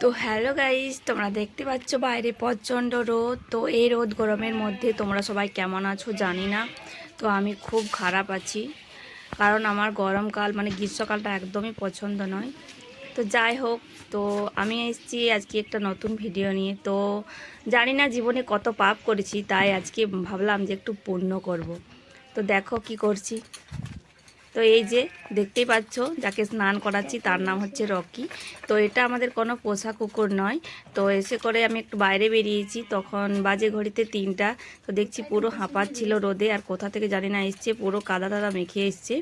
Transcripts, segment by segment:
তো hello guys, তোমরা দেখতে পাচ্ছ বাইরে প্রচণ্ড রোদ। তো এই রোদ গরমের মধ্যে তোমরা সবাই কেমন আছো জানি না। তো আমি খুব খারাপ আছি। কারণ আমার গরমকাল মানে গ্রীষ্মকালটা একদমই পছন্দ নয়। তো যাই হোক, তো আমি এসেছি আজকে একটা নতুন ভিডিও নিয়ে। তো জানি না জীবনে কত পাপ করেছি, তাই আজকে ভাবলাম যে একটু পূর্ণ করব। তো দেখো কি করছি। তো এই যে দেখতেই পাচ্ছ, যাকে স্নান করাচ্ছি তার নাম হচ্ছে রকি। তো এটা আমাদের কোনো পোষা কুকুর নয়। তো এসে করে আমি একটু বাইরে বেরিয়েছি, তখন বাজে ঘড়িতে তিনটা। তো দেখছি পুরো হাঁপাচ্ছিল রোদে, আর কোথা থেকে জানি না এসছে, পুরো কাদা দাদা মেখে এসছে।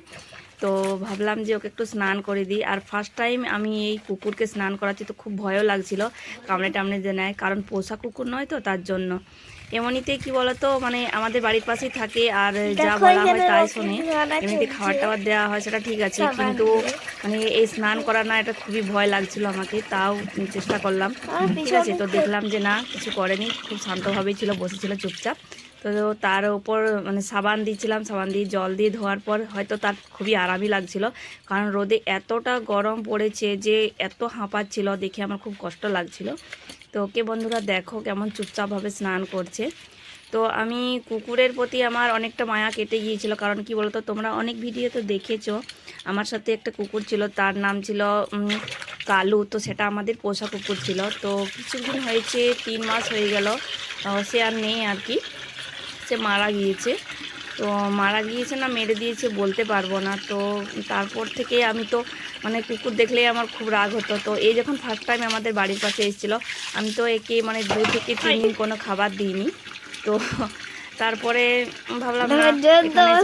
তো ভাবলাম যে ওকে একটু স্নান করে দিই। আর ফার্স্ট টাইম আমি এই কুকুরকে স্নান করাচ্ছি তো খুব ভয়ও লাগছিল কামড়ে টামড়ে যে নেয় কারণ পোষা কুকুর নয় তো তার জন্য। এমনিতে কি বলতো মানে আমাদের বাড়ির পাশেই থাকে আর যা বলা হয় তাই শোনে। এমনিতে খাবার টাবার দেওয়া হয় সেটা ঠিক আছে কিন্তু মানে এই স্নান করা না এটা খুবই ভয় লাগছিল আমাকে তাও চেষ্টা করলাম। ঠিক আছে তো দেখলাম যে না কিছু করেনি খুব শান্তভাবেই ছিল বসেছিল চুপচাপ। তো তার ওপর মানে সাবান দিয়েছিলাম, সাবান দিয়ে জল দিয়ে ধোয়ার পর হয়তো তার খুবই আরামই লাগছিল। কারণ রোদে এতটা গরম পড়েছে যে এত হাঁপাচ্ছিল, দেখে আমার খুব কষ্ট লাগছিল। তো ওকে বন্ধুরা দেখো কেমন চুপচাপভাবে স্নান করছে। তো আমি কুকুরের প্রতি আমার অনেকটা মায়া কেটে গিয়েছিল, কারণ কি বলতো, তোমরা অনেক ভিডিও তো দেখেছ। আমার সাথে একটা কুকুর ছিল, তার নাম ছিল কালু। তো সেটা আমাদের পোষা কুকুর ছিল। তো কিছুদিন হয়েছে, তিন মাস হয়ে গেল সে আর নেই আর কি। সে মারা গিয়েছে। তো মারা গিয়েছে না, মেরে দিয়েছে বলতে পারব না। তো তারপর থেকে আমি তো মানে কুকুর দেখলেই আমার খুব রাগ হতো। তো এই যখন ফার্স্ট টাইম আমাদের বাড়ির পাশে এসেছিল, আমি তো একে মানে দু থেকে তিন দিন কোনো খাবার দিইনি। তো তারপরে ভাবলাম খাবার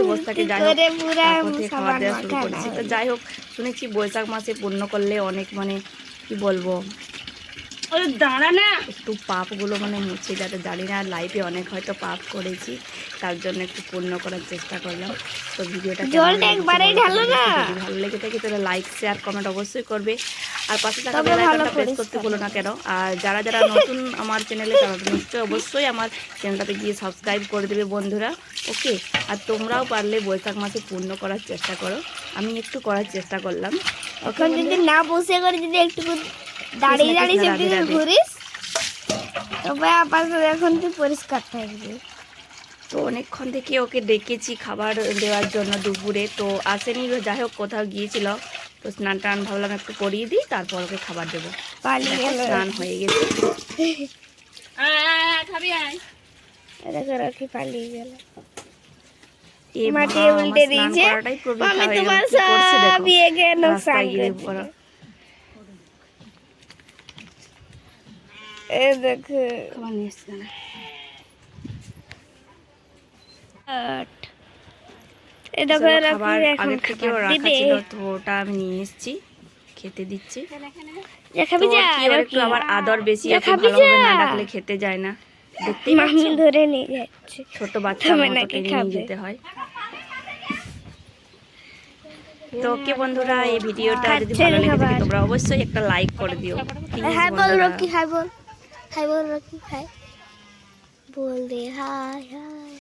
দেওয়া শুরু করেছি। তো যাই হোক, শুনেছি বৈশাখ মাসে পূর্ণ করলে অনেক মানে কি বলব দাঁড়া না। একটু পাপগুলো মানে মুছে যাতে জানি না লাইফে অনেক হয়তো পাপ করেছি তার জন্য একটু পূর্ণ করার চেষ্টা করলাম। তো ভিডিওটা একবারেই ঢালো না। ভালো লেগে থাকে তাহলে লাইক শেয়ার কমেন্ট অবশ্যই করবে। আর পাশে থাকা বেল আইকনটা প্রেস করতে ভুলো না কেন। আর যারা যারা নতুন আমার চ্যানেলে তারা নিশ্চয়ই অবশ্যই আমার চ্যানেলটাতে গিয়ে সাবস্ক্রাইব করে দেবে বন্ধুরা। ওকে আর তোমরাও পারলে বৈশাখ মাসে পূর্ণ করার চেষ্টা করো। আমি একটু করার চেষ্টা করলাম। ওকে এখন যদি না বসে করে যদি একটু দাঁড়িয়ে দাঁড়িয়ে রাধে। ঘুরিস? তবে আপাতত এখন তুই পরিষ্কার থাকবি। তো অনেকক্ষণ থেকে ওকে ডেকেছি খাবার দেওয়ার জন্য দুপুরে। তো আসেনি যাই হোক কোথাও গিয়েছিল। তো স্নান টান ভাবলাম একটু করিয়ে দিই তারপর ওকে খাবার দেবো। স্নান হয়ে গেছে। রাখি পালিয়ে গেল। মাটি উল্টে দিয়েছে। আমি তোমার কি করছে দেখো, সব ইয়ে গে নোকসান রাস্তায় গিয়ে করছি। পড়ো। এ দেখো। খাবার নিয়ে এসছে না। এ দেখো খাবার এখন আগের রাখা ছিল তো ওটা আমি নিয়ে এসেছি খেতে দিচ্ছি। খাবি যা কি ওর রাখি। একটু আবার আদর বেশি আছে ভালোভাবে না ডাকলে খেতে যায় না। দেখতেই মামি ধরে নিয়ে যাচ্ছে। ছোট বাচ্চা নিয়ে যেতে হয়। তো ওকে বন্ধুরা এই ভিডিওটা যদি ভালো লেগে থাকে তোমরা অবশ্যই একটা লাইক করে দিও। হাই বল রকি হাই বল হাই বল রকি হাই বল দে হাই হাই